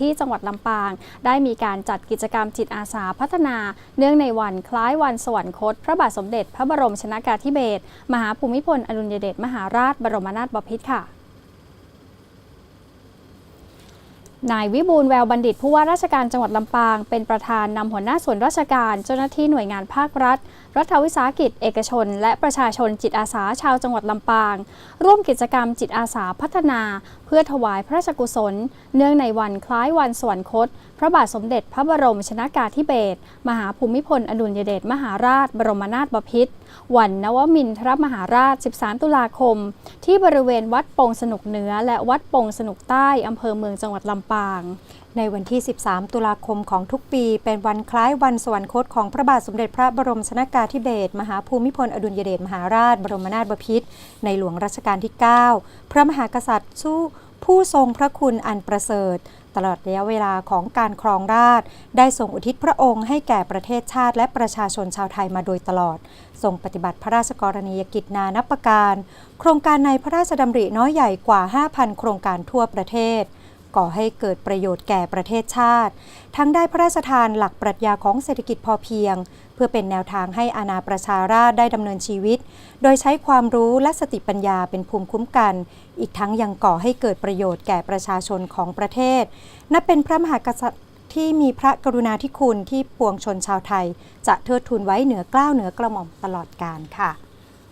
ที่จังหวัดลำปาง ได้มีการจัดกิจกรรมจิตอาสาพัฒนา เนื่องในวันคล้ายวันสวรรคต พระบาทสมเด็จ พระบรมชนากาธิเบศรมหาภูมิพลอดุลยเดชมหาราชบรมนาถบพิตรค่ะ นายวิบูลแววบัณฑิตผู้ว่าราชการจังหวัดลำปาง เป็นประธานนำหัวหน้าส่วนราชการ เจ้าหน้าที่หน่วยงานภาครัฐ รัฐวิสาหกิจ เอกชน และประชาชนจิตอาสาชาวจังหวัดลำปาง ร่วมกิจกรรมจิตอาสาพัฒนา เพื่อถวายพระราชกุศล เนื่องในวันคล้ายวันสวรรคต พระบาทสมเด็จพระบรมชนากาธิเบศรมหาภูมิพลอดุลยเดชมหาราช บรมนาถบพิตรวันนวมินทรมหาราช 13 ตุลาคม ที่บริเวณวัดโปงสนุกเหนือและวัดโปงสนุกใต้อำเภอเมืองจังหวัดลำปางในวันที่ 13 ตุลาคมของทุกปีเป็นวันคล้ายวันสวรรคตของพระบาทสมเด็จพระบรมชนากาธิเบศรมหาภูมิพลอดุลยเดชมหาราช บรมนาถบพิตรในหลวงรัชกาลที่ 9 พระมหากษัตริย์สู้ผู้ทรงพระคุณอันประเสริฐ ตลอดระยะเวลาของการครองราชย์ได้ทรงอุทิศพระองค์ให้แก่ประเทศชาติและประชาชนชาวไทยมาโดยตลอด ทรงปฏิบัติพระราชกรณียกิจนานับประการ โครงการในพระราชดำริน้อยใหญ่กว่า 5,000 โครงการทั่วประเทศ ก่อให้เกิดประโยชน์แก่ประเทศชาติ ทั้งได้พระราชทานหลักปรัชญาของเศรษฐกิจพอเพียง เพื่อเป็นแนวทางให้อาณาประชาราษฎร์ได้ดำเนินชีวิต โดยใช้ความรู้และสติปัญญาเป็นภูมิคุ้มกัน อีกทั้งยังก่อให้เกิดประโยชน์แก่ประชาชนของประเทศ นับเป็นพระมหากษัตริย์ที่มีพระกรุณาธิคุณที่ปวงชนชาวไทย จะเทิดทูนไว้เหนือเกล้าวเหนือกระหม่อมตลอดกาลค่ะ